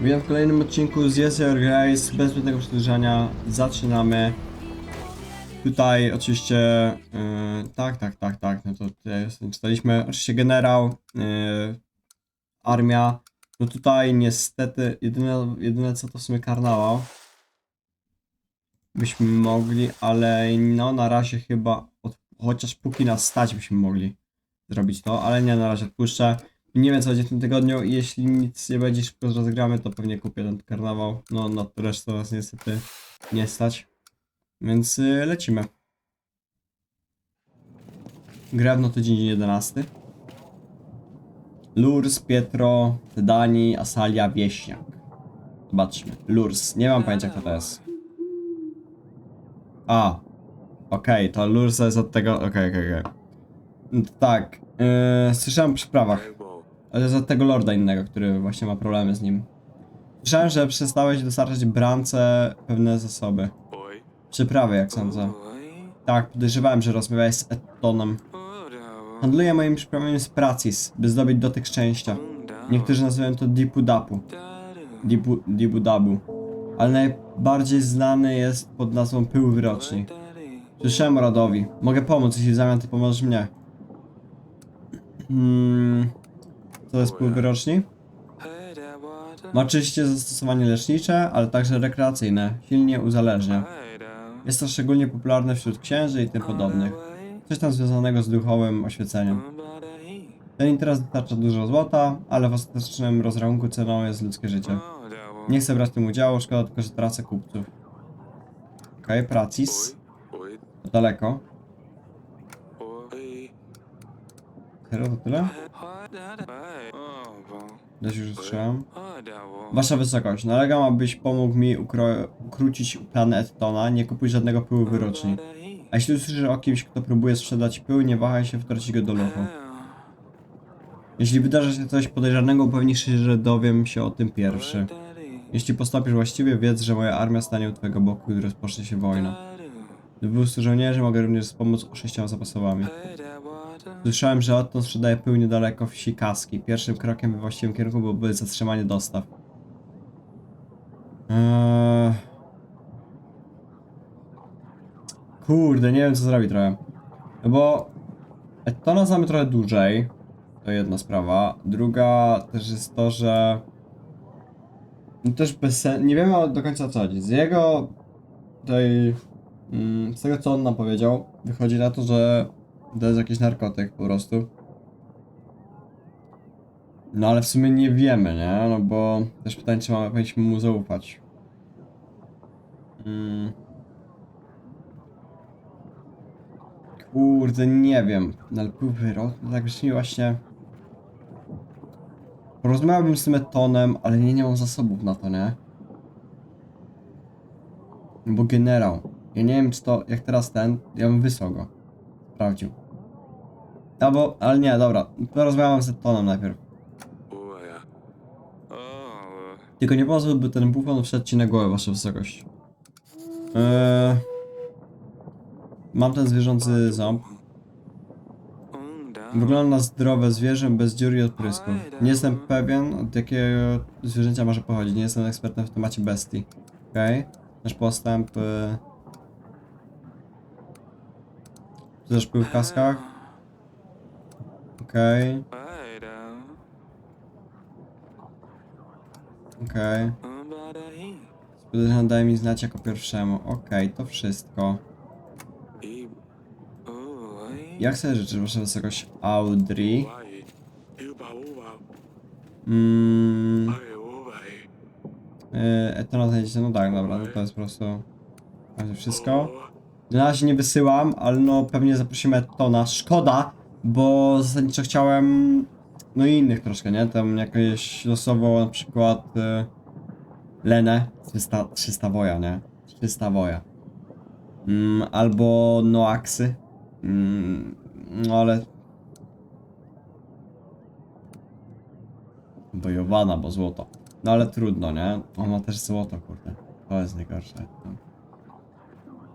Witam w kolejnym odcinku z Yes Your Guys. Bez zbędnego przedłużania zaczynamy. Tutaj oczywiście, yy, tak, tak, tak, tak, no to tutaj czytaliśmy, oczywiście generał, yy, armia. No tutaj niestety, jedyne, jedyne co to w sumie karnawał. Byśmy mogli, ale no na razie chyba, od, chociaż póki nas stać byśmy mogli zrobić to, ale nie, na razie odpuszczę. Nie wiem co będzie w tym tygodniu i jeśli nic nie będzie szybko rozegramy, to pewnie kupię ten karnawał. No na to resztę nas niestety nie stać. Więc y, lecimy. Grewno tydzień 11. Lurs, Pietro, Dani, Asalia, Wieśniak. Zobaczmy. Lurs. Nie mam pojęcia kto to jest. A. Okej, to Lurs jest od tego... Okej, okej, okej. No to Tak. Yy, słyszałem przy prawach. Ale od tego lorda innego, który właśnie ma problemy z nim. Słyszałem, że przestałeś dostarczać brance pewne zasoby. Przyprawy, jak sądzę. Tak, podejrzewałem, że rozmawiałeś z Ettonem. Handluję moimi przyprawami z Pracis, by zdobyć dotyk szczęścia. Niektórzy nazywają to Dipu Dapu. Dipu, Dipu Dabu. Ale najbardziej znany jest pod nazwą Pył Wyroczni. Słyszałem o Radowi. Mogę pomóc, jeśli w zamian ty pomożesz mnie. Hmm. Co jest Pył Wyroczni? Ma oczywiście zastosowanie lecznicze, ale także rekreacyjne. Silnie uzależnia. Jest to szczególnie popularne wśród księży i tym podobnych. Coś tam związanego z duchowym oświeceniem. Ten interes dostarcza dużo złota, ale w ostatecznym rozrachunku ceną jest ludzkie życie. Nie chcę brać w tym udziału, szkoda tylko, że tracę kupców. Okej, okay, Pracis. To daleko. Serio, to tyle? Gdzieś już usłyszałem. Wasza wysokość, nalegam, abyś pomógł mi ukro- ukrócić plany Ettona. Nie kupuj żadnego pyłu wyroczni. A jeśli usłyszysz o kimś, kto próbuje sprzedać pył, nie wahaj się wtrącić go do lochu. Jeśli wydarzy się coś podejrzanego, upewnij się, że dowiem się o tym pierwszy. Jeśli postąpisz właściwie, wiedz, że moja armia stanie u twojego boku, gdy rozpocznie się wojna. Wrócę żołnierzy, mogę również wspomóc sześcioma zapasowami. Słyszałem, że Otton sprzedaje pył niedaleko wsi Kaski. Pierwszym krokiem we właściwym kierunku byłoby zatrzymanie dostaw. Eee... Kurde, nie wiem co zrobić trochę. No bo Ettona znamy trochę dłużej. To jedna sprawa. Druga też jest to, że no też bez sen... nie wiemy do końca co chodzi. Z jego tej... Mm, z tego co on nam powiedział, wychodzi na to, że to jest jakiś narkotyk po prostu. No ale w sumie nie wiemy, nie? No bo też pytanie, czy mamy, powinniśmy mu zaufać. Mm. Kurde, nie wiem. No ale był wyrok, no tak brzmi właśnie... Porozmawiałbym z tym Etonem, ale nie, nie mam zasobów na to, nie? No Bo generał. Ja nie wiem, czy to, jak teraz ten, ja bym wysłał go. Sprawdził. Albo, ale nie, dobra. Porozmawiam z Etonem najpierw. Tylko nie pozwól, ten bufon wszedł ci na głowę, wasza wysokość. Eee, mam ten zwierzący ząb. Wygląda na zdrowe zwierzę bez dziur i odprysków. Nie jestem pewien, od jakiego zwierzęcia może pochodzić. Nie jestem ekspertem w temacie bestii. Okej. Okay. Nasz postęp. Yy... Tu też był w kaskach. Okej. Okej. Okay. Daj mi znać jako pierwszemu. Okej, to wszystko. Jak sobie życzysz, wasza wysokość Audrey? Mmm... Yy, znajdziecie, no tak, dobra, no to jest po prostu... Jest wszystko. Na razie nie wysyłam, ale no pewnie zaprosimy Etona. Szkoda, bo zasadniczo chciałem... No i innych troszkę, nie? Tam jakieś losowo na przykład... Y... Lenę. 300, 300 woja, nie? 300 woja. Mm, albo Noaksy. Mm, no ale... Bojowana, bo złoto. No ale trudno, nie? On ma też złoto, kurde. To jest najgorsze.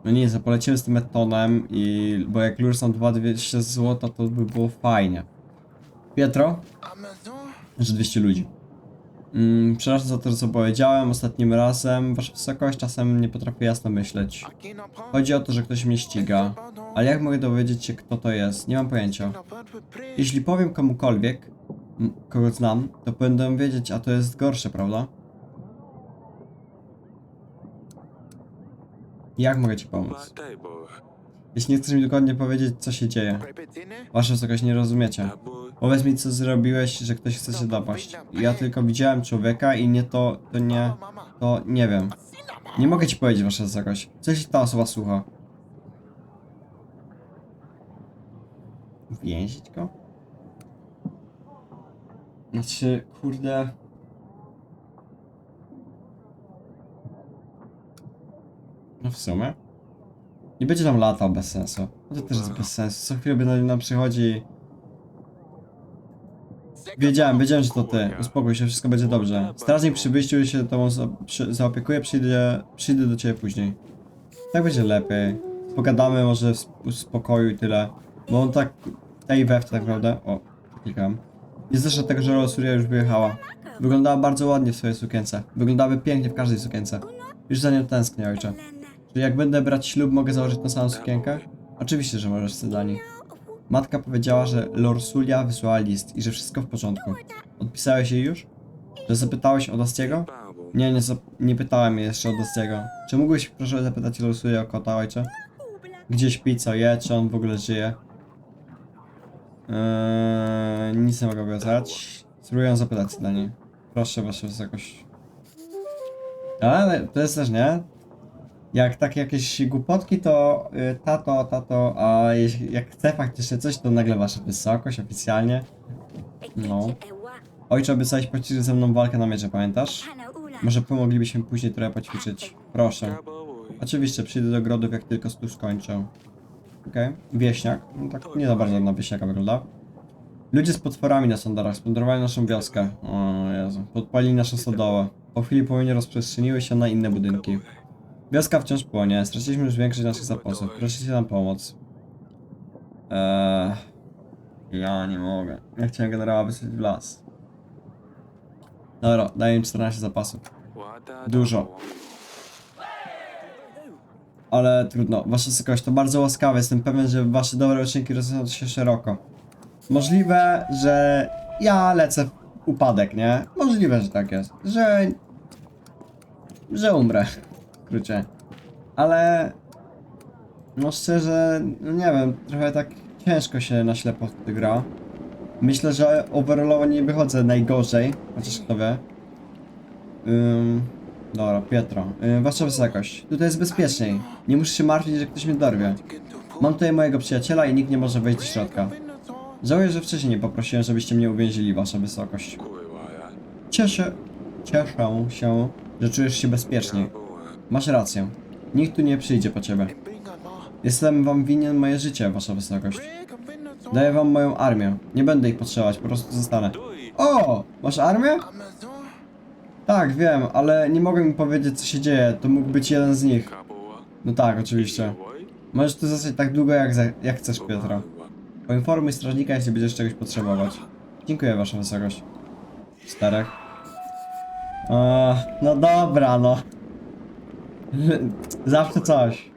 No nie, polecimy z tym etonem i... Bo jak lure są 2200 złota, to by było fajnie. Pietro? Że 200 ludzi. Mm, przepraszam za to, co powiedziałem ostatnim razem. Wasza wysokość czasem nie potrafię jasno myśleć. Chodzi o to, że ktoś mnie ściga. Ale jak mogę dowiedzieć się, kto to jest? Nie mam pojęcia. Jeśli powiem komukolwiek, kogo znam, to będę wiedzieć, a to jest gorsze, prawda? Jak mogę ci pomóc? Jeśli nie chcesz mi dokładnie powiedzieć, co się dzieje. Wasza wysokość, nie rozumiecie. Powiedz mi, co zrobiłeś, że ktoś chce się dopaść. Ja tylko widziałem człowieka i nie to, to nie, to nie wiem. Nie mogę ci powiedzieć, wasza wysokość. Co jeśli ta osoba słucha? Więzić go? Znaczy, kurde... No w sumie. Nie będzie tam latał bez sensu. No to też jest bez sensu. Co chwilę będzie nam przychodzi. Wiedziałem, wiedziałem, że to ty. Uspokój się, wszystko będzie dobrze. Strażnik przy wyjściu się tobą zaopiekuje, przyjdę, przyjdę do ciebie później. Tak będzie lepiej. Pogadamy może w, sp- w spokoju i tyle. Bo on tak... Tej we w tak naprawdę... O, klikam. Nie zresztą tego, że Rosuria już wyjechała. Wyglądała bardzo ładnie w swojej sukience. Wyglądały pięknie w każdej sukience. Już za nią tęsknię, ojcze. Czy jak będę brać ślub, mogę założyć tą samą sukienkę? Oczywiście, że możesz, Sedani. Matka powiedziała, że Lorsulia wysłała list i że wszystko w porządku. Odpisałeś jej już? Że zapytałeś o Dastiego? Nie, nie, nie pytałem jeszcze o Dastiego. Czy mógłbyś proszę zapytać Lorsulia o kota, ojcze? Gdzie śpi, co je, czy on w ogóle żyje? Eee, nic nie mogę obiecać. Spróbuję zapytać Sedani. Proszę, wasza wysokość. Ale to jest też, nie? Jak takie jakieś głupotki, to y, tato, tato, a jeśli, jak chce faktycznie coś, to nagle wasza wysokość oficjalnie. No. Ojcze, obiecałeś poćwiczyć ze mną walkę na miecze, pamiętasz? Może pomoglibyśmy później trochę poćwiczyć. Proszę. Oczywiście, przyjdę do grodów, jak tylko tu skończę. Okej. Wieśniak. No tak nie za bardzo na wieśniaka wygląda. Ludzie z potworami na sandorach splądrowali naszą wioskę. O Jezu. Podpalili nasze stodołę. Po chwili płomienie rozprzestrzeniły się na inne budynki. Wioska wciąż płonie, straciliśmy już większość naszych zapasów. Proszę nam pomóc. Eee, ja nie mogę. Ja chciałem generała wysłać w las. Dobra, daję im 14 zapasów. Dużo. Ale trudno. Wasza wysokość to bardzo łaskawe. Jestem pewien, że wasze dobre uczynki rozwiną się szeroko. Możliwe, że ja lecę w upadek, nie? Możliwe, że tak jest. Że... Że umrę. Skrócie. Ale... No szczerze, no nie wiem, trochę tak ciężko się na ślepo gra. Myślę, że overallowo nie wychodzę najgorzej, chociaż kto wie. Ym, dobra, Pietro. Ym, wasza wysokość, tutaj jest bezpieczniej. Nie muszę się martwić, że ktoś mnie dorwie. Mam tutaj mojego przyjaciela i nikt nie może wejść do środka. Żałuję, że wcześniej nie poprosiłem, żebyście mnie uwięzili, wasza wysokość. Cieszę, cieszę się, że czujesz się bezpiecznie. Masz rację. Nikt tu nie przyjdzie po ciebie. Jestem wam winien moje życie, wasza wysokość. Daję wam moją armię. Nie będę ich potrzebować, po prostu zostanę. O! Masz armię? Tak, wiem, ale nie mogę mi powiedzieć co się dzieje. To mógł być jeden z nich. No tak, oczywiście. Możesz tu zostać tak długo jak, jak chcesz, Pietro. Poinformuj strażnika, jeśli będziesz czegoś potrzebować. Dziękuję, wasza wysokość. Czterech. O, no dobra, no. Zawsze coś.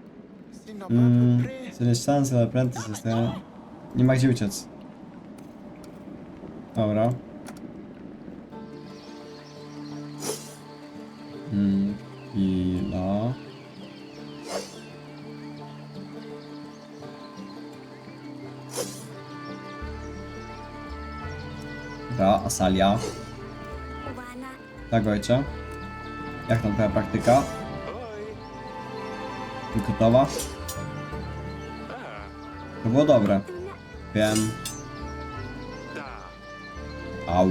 Mm, nie szanse, zostają. Nie ma gdzie uciec. Dobra. Hmm, chwila. Dobra, Asalia. Tak, ojcze. Jak tam twoja praktyka? Gotowa? To było dobre. Wiem. Au.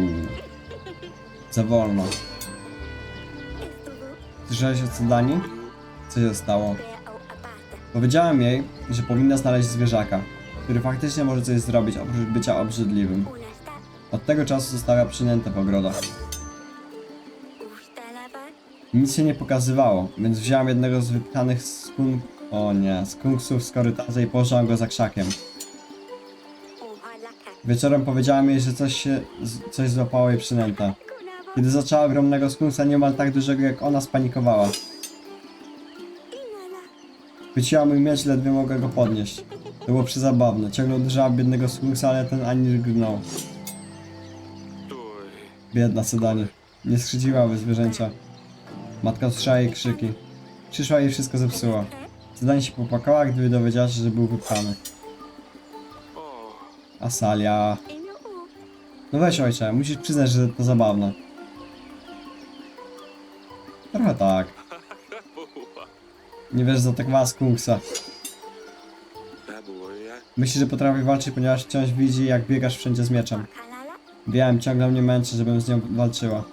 Za wolno. Słyszałeś o co Dani? Co się stało? Powiedziałem jej, że powinna znaleźć zwierzaka, który faktycznie może coś zrobić oprócz bycia obrzydliwym. Od tego czasu zostawia przynętę w ogrodach. Nic się nie pokazywało, więc wziąłem jednego z wypchanych skunk... O nie, skunksów z korytarza i położyłem go za krzakiem. Wieczorem powiedziałem jej, że coś się... coś złapało jej przynętę. Kiedy zaczęła ogromnego skunksa niemal tak dużego jak ona spanikowała. Chwyciła mój miecz, ledwie mogę go podnieść. To było przezabawne. Ciągle uderzała w biednego skunksa, ale ten ani drgnął. Biedna Sedanie. Nie skrzydziłaby zwierzęcia. Matka usłyszała jej krzyki. Przyszła i wszystko zepsuła. Sedanie się popłakała, gdy dowiedziała się, że był wypchany. Asalia. No weź ojcze, musisz przyznać, że to zabawne. Trochę tak. Nie wiesz, zaatakowała skunksa. Myśli, że potrafi walczyć, ponieważ wciąż widzi, jak biegasz wszędzie z mieczem. Wiem, ciągle mnie męczy, żebym z nią walczyła.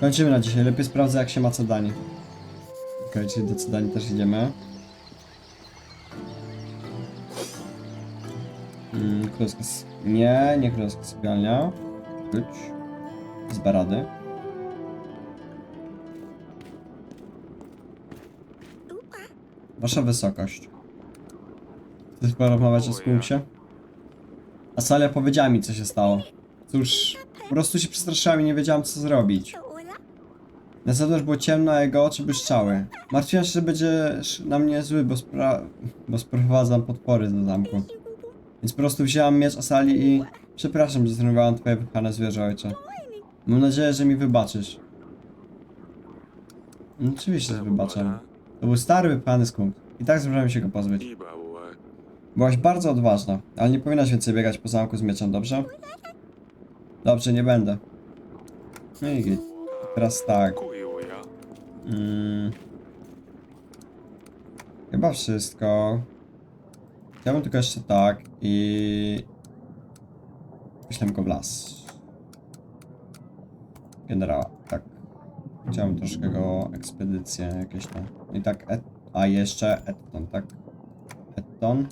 Kończymy na dzisiaj. Lepiej sprawdzę, jak się ma Cedani. Okej, czyli do Cedani też idziemy. Mm, królewska Nie, nie królewska sypialnia. Być. Z barady. Wasza wysokość. Chcesz porozmawiać o skunksie? Asalia powiedziała mi, co się stało. Cóż, po prostu się przestraszyłam i nie wiedziałam, co zrobić. Na zewnątrz było ciemno, a jego oczy błyszczały. Martwiłem się, że będzie na mnie zły, bo, spra bo sprowadzam podpory do zamku. Więc po prostu wzięłam miecz Asali i... Przepraszam, że zrywałam twoje wychane zwierzę, ojcze. Mam nadzieję, że mi wybaczysz. No, oczywiście, że wybaczam. To był stary, wypchany skunk. I tak zdążyłem się go pozbyć. Byłaś bardzo odważna, ale nie powinnaś więcej biegać po zamku z mieczem, dobrze? Dobrze, nie będę. No i git. Teraz tak. Mm. Chyba wszystko. Chciałbym tylko jeszcze tak i... Wyślę go w las. Generała, tak. Chciałbym troszkę go ekspedycję jakieś tam. I tak, et, a jeszcze Etton, tak? Etton.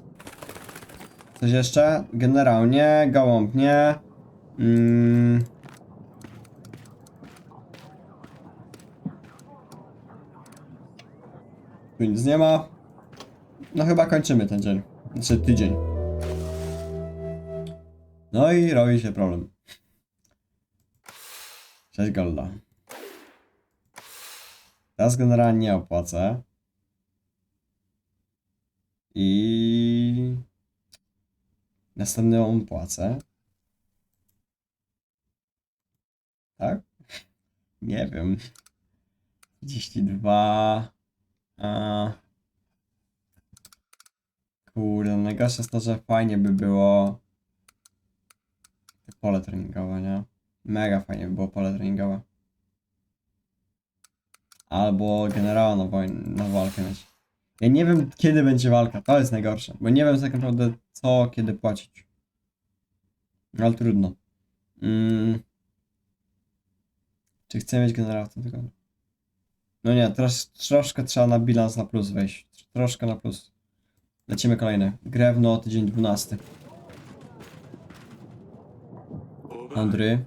Coś jeszcze? Generał nie, gołąb nie. Mm. Tu nic nie ma. No chyba kończymy ten dzień. Znaczy tydzień. No i robi się problem. 6 golda. Teraz generalnie nie opłacę. I następną płacę. Tak? Nie wiem. 32. A... Kurde, najgorsze jest to, że fajnie by było pole treningowe, nie? Mega fajnie by było pole treningowe. Albo generała na, wojn- na walkę mieć. Ja nie wiem kiedy będzie walka, to jest najgorsze, bo nie wiem tak naprawdę co, kiedy płacić. Ale trudno. Mm. Czy chcę mieć generała w tym tygodniu? No nie, teraz troszkę trzeba na bilans na plus wejść. Troszkę na plus. Lecimy kolejny. Grewno, tydzień 12. Andry.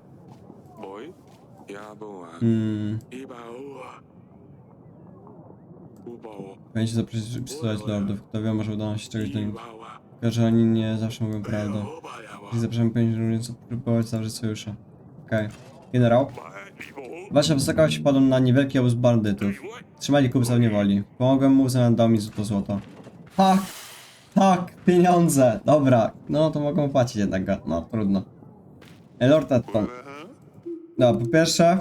Hmm. Będzie przysyłać lordów. Kto wie, może uda nam się czegoś do nich. Tylko, że oni nie zawsze mówią prawdę. Jeśli zapraszamy, powinniśmy również próbować zawrzeć sojusze. Okej. Generał. Wasza wysokość wpadł na niewielki obóz bandytów. Trzymali kupca w niewoli. Pomogłem mu, w zamian dał mi złoto złoto. Tak! Tak! Pieniądze! Dobra, no to mogą płacić jednak. No, trudno. Lord Etton. No, po pierwsze...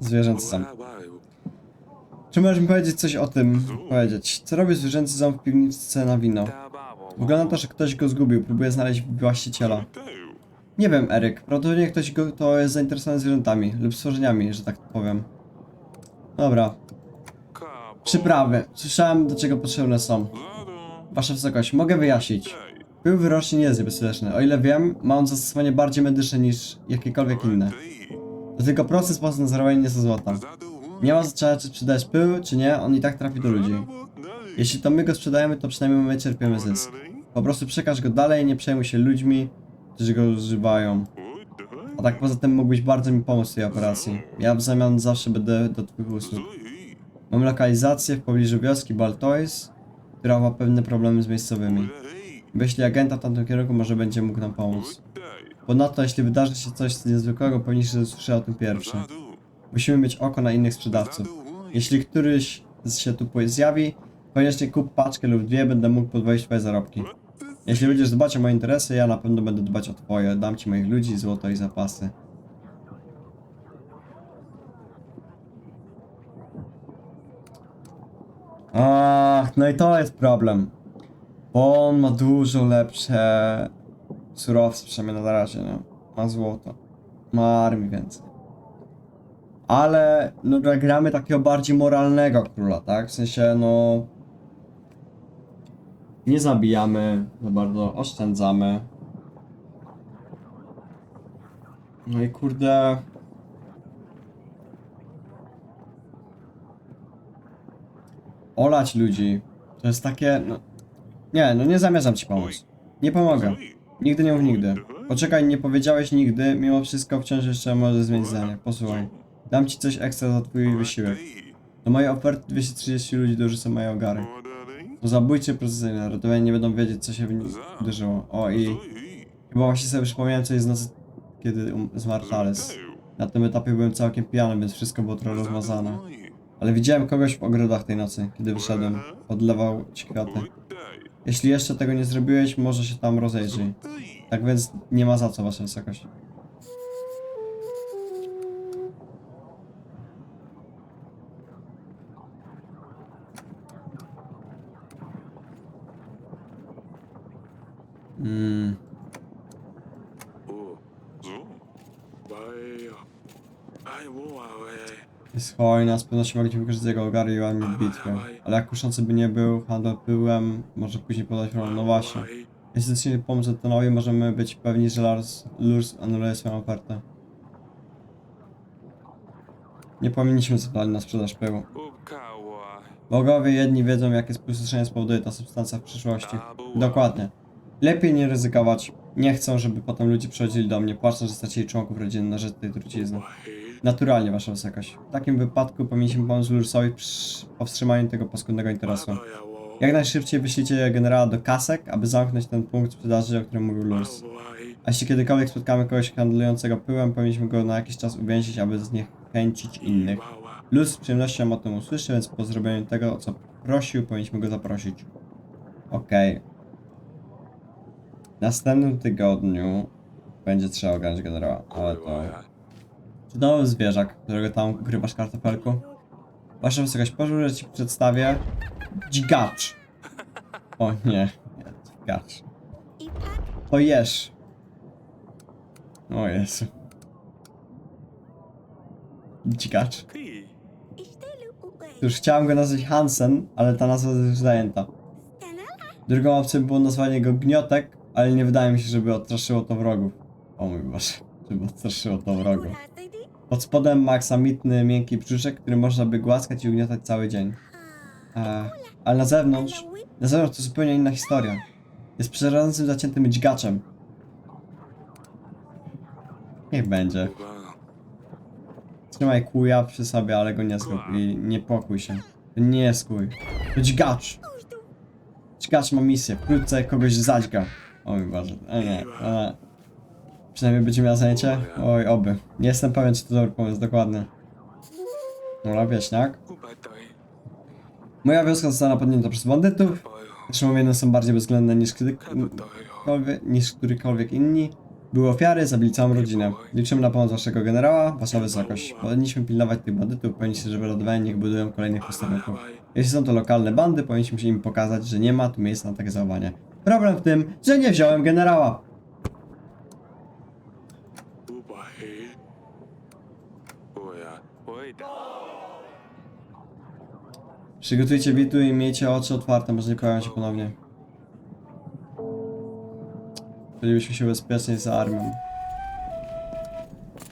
Zwierzęcy sam. Czy możesz mi powiedzieć coś o tym? Powiedzieć. Co robi zwierzęcy ząb w piwnicy na wino? Wygląda to, że ktoś go zgubił. Próbuje znaleźć właściciela. Nie wiem, Eryk. Prawdopodobnie ktoś go, to jest zainteresowany zwierzętami lub stworzeniami, że tak powiem. Dobra. Przyprawy. Słyszałem, do czego potrzebne są. Wasza wysokość, mogę wyjaśnić. Pył wyrocznie nie jest niebezpieczny. O ile wiem, ma on zastosowanie bardziej medyczne niż jakiekolwiek inne. To tylko prosty sposób na zarobienie nieco złota. Nie ma znaczenia, czy sprzedajesz pył, czy nie, on i tak trafi do ludzi. Jeśli to my go sprzedajemy, to przynajmniej my cierpiemy zysk. Po prostu przekaż go dalej, nie przejmuj się ludźmi, którzy go używają. A tak poza tym mógłbyś bardzo mi pomóc w tej operacji. Ja w zamian zawsze będę do twych usług. Mam lokalizację w pobliżu wioski Baltois, która ma pewne problemy z miejscowymi. Wyślij agenta w tamtym kierunku, może będzie mógł nam pomóc. Ponadto, jeśli wydarzy się coś niezwykłego, powinniście usłyszeć o tym pierwszy. Musimy mieć oko na innych sprzedawców. Jeśli któryś się tu zjawi, koniecznie kup paczkę lub dwie, będę mógł podwoić twoje zarobki. Jeśli będziesz dbać o moje interesy, ja na pewno będę dbać o twoje. Dam ci moich ludzi, złoto i zapasy. Ach, no i to jest problem. Bo on ma dużo lepsze surowce, przynajmniej na razie, no. Ma złoto. Ma armię więcej. Ale, no gramy takiego bardziej moralnego króla, tak? W sensie, no... Nie zabijamy, za bardzo oszczędzamy. No i kurde... Olać ludzi. To jest takie, no... Nie, no nie zamierzam ci pomóc. Nie pomogę. Nigdy nie mów nigdy. Poczekaj, nie powiedziałeś nigdy, mimo wszystko wciąż jeszcze możesz zmienić zdanie. Posłuchaj. Dam ci coś ekstra za twój wysiłek. Do mojej oferty 230 ludzi dorzucę moje ogary. To zabójcie precyzyjne, ratowanie nie będą wiedzieć co się w nich wydarzyło. O i chyba właśnie sobie przypomniałem coś z nocy, kiedy um, zmarł Thales. Na tym etapie byłem całkiem pijany, więc wszystko było trochę rozmazane. Ale widziałem kogoś w ogrodach tej nocy, kiedy wyszedłem. Odlewał ci kwiaty. Jeśli jeszcze tego nie zrobiłeś, może się tam rozejrzyj. Tak więc nie ma za co, wasza wysokość. Mm, jest hojna, z pewnością mogliśmy wykorzystać jego ogary i łamić bitwę. Ale jak kuszący by nie był, handel pyłem, może później podać rolę. No właśnie. Jeśli zdecydowanie pomóc Etonowi, możemy być pewni, że Lars, Lurs anuluje swoją ofertę. Nie powinniśmy zapalić na sprzedaż pyłu. Bogowie jedni wiedzą, jakie spustoszenie spowoduje ta substancja w przyszłości. Dokładnie. Lepiej nie ryzykować. Nie chcę, żeby potem ludzie przychodzili do mnie, płacząc, że stracili członków rodziny na rzecz tej trucizny. Naturalnie, wasza wysokość. W takim wypadku powinniśmy pomóc Lursowi przy powstrzymaniu tego paskudnego interesu. Jak najszybciej wyślijcie generała do kasek, aby zamknąć ten punkt sprzedaży, o którym mówił Lurs. A jeśli kiedykolwiek spotkamy kogoś handlującego pyłem, powinniśmy go na jakiś czas uwięzić, aby zniechęcić innych. Luz z przyjemnością o tym usłyszy, więc po zrobieniu tego, o co prosił, powinniśmy go zaprosić. Okej. W następnym tygodniu będzie trzeba ogarnąć generała, ale to... Nowy zwierzak, którego tam ukrywasz kartofelku. Wasza wysokość, pozwól, że ci przedstawię... Dźgacz! O nie, nie, dźgacz. To jesz. O Jezu. Dźgacz. Już chciałem go nazwać Hansen, ale ta nazwa jest już zajęta. Drugą opcją było nazwanie go Gniotek, ale nie wydaje mi się, żeby odstraszyło to wrogów. O mój Boże, żeby odstraszyło to wrogów. Pod spodem ma aksamitny, miękki brzuszek, który można by głaskać i ugniatać cały dzień. E, ale na zewnątrz, na zewnątrz to zupełnie inna historia. Jest przerażającym zaciętym dźgaczem. Niech będzie. Trzymaj kuja przy sobie, ale go nie zgub i nie pokój się. Nie jest kuj. To dźgacz. Dźgacz ma misję. Wkrótce kogoś zadźga. O mój Boże. E, nie. E. Przynajmniej będzie miała zajęcie? Oj, oby. Nie jestem pewien, czy to dobry pomysł, dokładnie. Dobra, wieśniak. Moja wioska została napadnięta przez bandytów. Zresztą jedne są bardziej bezwzględne niż, którykolwiek, niż którykolwiek inni. Były ofiary, zabili całą rodzinę. Liczymy na pomoc waszego generała, wasza wysokość. Powinniśmy pilnować tych bandytów, powinniście, żeby rodowani niech budują kolejnych postępów. Jeśli są to lokalne bandy, powinniśmy się im pokazać, że nie ma tu miejsca na takie zachowanie. Problem w tym, że nie wziąłem generała. Przygotujcie bitu i miejcie oczy otwarte, może nie pojawią się ponownie. Bylibyśmy się bezpieczni za armią.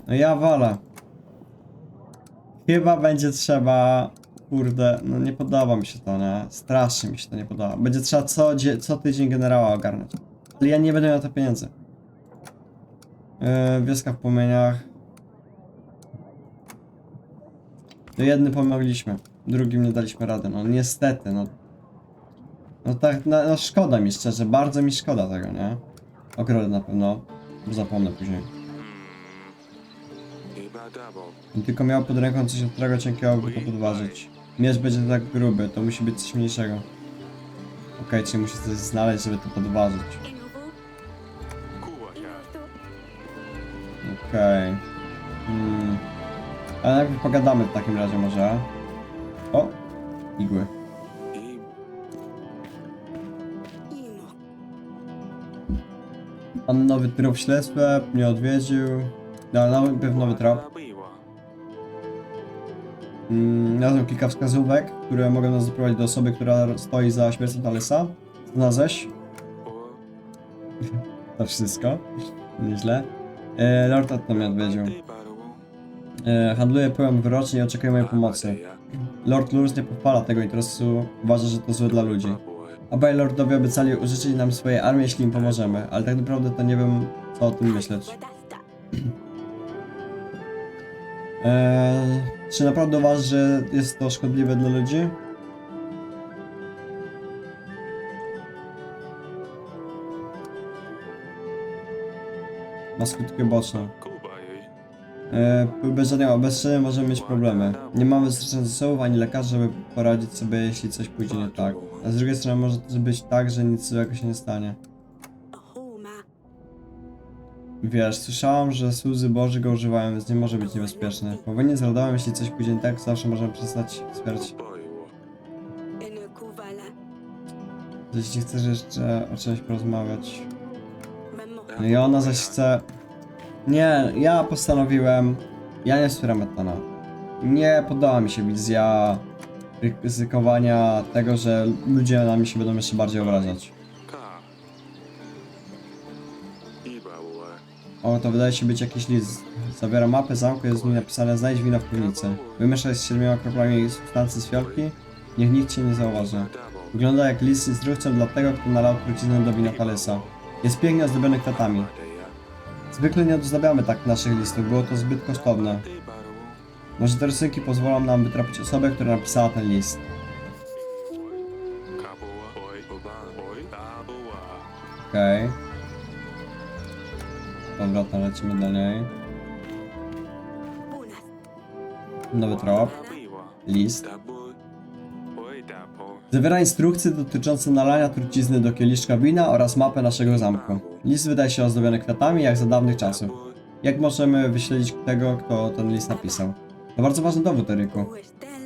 No ja wolę. Chyba będzie trzeba... Kurde, no nie podoba mi się to, nie? Strasznie mi się to nie podoba. Będzie trzeba co, co tydzień generała ogarnąć. Ale ja nie będę miał to pieniędzy. Yy, wioska w płomieniach. No jednym pomogliśmy, drugim nie daliśmy rady, no niestety, no. No tak, no, no szkoda mi szczerze, bardzo mi szkoda tego, nie? Ogrody na pewno. Zapomnę później. Tylko miał pod ręką coś ostrego, cienkiego, by to podważyć. Miecz będzie tak gruby, to musi być coś mniejszego. Okej, czyli musi coś znaleźć, żeby to podważyć. Okej. Hmm. Ale najpierw pogadamy w takim razie może. O! Igły. Pan nowy trop śledztwa mnie odwiedził. No, najpierw nowy trop. Była. Mm, Znalazłem kilka wskazówek, które mogą nas doprowadzić do osoby, która stoi za śmiercią Talesa. Znalazłeś? To wszystko. Nieźle. E, Lord Otto mnie odwiedził. E, handluje pyłem wyrocznie i oczekuje mojej pomocy. Lord Lurs nie pochwala tego interesu, uważa, że to złe dla ludzi. Obaj lordowie obiecali użyczyć nam swojej armii, jeśli im pomożemy, ale tak naprawdę to nie wiem, co o tym myśleć. Eee, czy naprawdę uważasz, że jest to szkodliwe dla ludzi? Ma skutki jej. Eee, bez żadnego obezczenia możemy mieć problemy. Nie mamy wystarczająco zasobów ani lekarzy, żeby poradzić sobie, jeśli coś pójdzie nie tak. A z drugiej strony może być tak, że nic złego się nie stanie. Wiesz, słyszałam, że słudzy Boży go używają, więc nie może być niebezpieczny. Po wojnie jeśli coś pójdzie tak, zawsze możemy przestać wspierać. Jeśli chcesz jeszcze o czymś porozmawiać. No i ona zaś chce... Nie, ja postanowiłem... Ja nie wspieram Etana. Nie podoba mi się wizja ryzykowania tego, że ludzie na mnie się będą jeszcze bardziej obrażać. O, to wydaje się być jakiś list. Zawiera mapę zamku, jest w nim napisane znajdź wino w piwnicy. Wymieszaj z siedmioma kroplami substancji z fiolki, niech nikt cię nie zauważy. Wygląda jak list z instrukcją dla tego, kto nalał truciznę do wina Talesa. Jest pięknie ozdobiony kwiatami. Zwykle nie odznabiamy tak naszych listów, było to zbyt kosztowne. Może te rysunki pozwolą nam wytropić osobę, która napisała ten list. Kabuła. Oj. Dobra, to lecimy dalej. Nowy trop. List. Zawiera instrukcje dotyczące nalania trucizny do kieliszka wina oraz mapę naszego zamku. List wydaje się ozdobiony kwiatami jak za dawnych czasów. Jak możemy wyśledzić tego, kto ten list napisał? To bardzo ważny dowód, Eryku.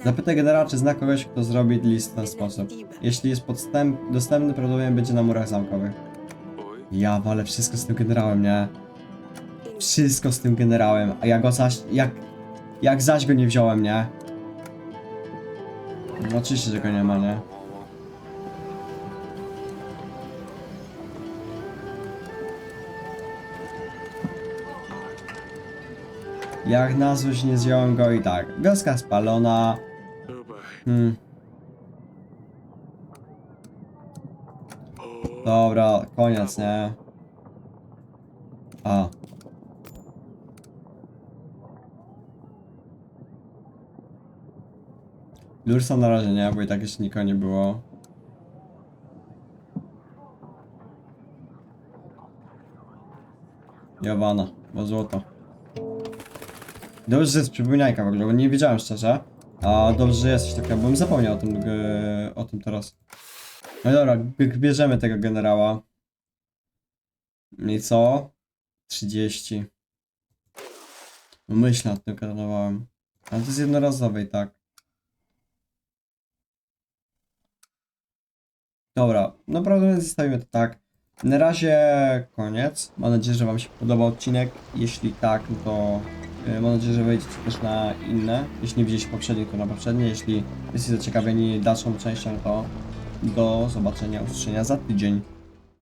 Zapytaj generała, czy zna kogoś, kto zrobi list w ten sposób. Jeśli jest podstęp, dostępny, prawdopodobnie będzie na murach zamkowych. Ja walę wszystko z tym generałem, nie? Wszystko z tym generałem, a ja go zaś... jak... jak zaś go nie wziąłem, nie? No oczywiście, że go nie ma, nie? Jak na złość nie zjąłem go i tak. Wioska spalona. Hmm, dobra, koniec, nie? A. Lursa na razie nie, bo i tak jeszcze nikogo nie było. Jowana, bo złoto. Dobrze, że jest przypominajka w ogóle, bo nie wiedziałem szczerze. A dobrze, że jest bo bym zapomniał o tym, e, o tym teraz. No dobra, bierzemy tego generała. I co? 30. No myśl nad tym planowałem. Ale to jest jednorazowe i tak. Dobra, naprawdę zostawimy to tak. Na razie koniec. Mam nadzieję, że Wam się podobał odcinek. Jeśli tak, no to e, mam nadzieję, że wejdziecie też na inne. Jeśli nie widzieliście poprzednich, to na poprzednie. Jeśli jesteście zaciekawieni dalszą częścią, to do zobaczenia, usłyszenia za tydzień.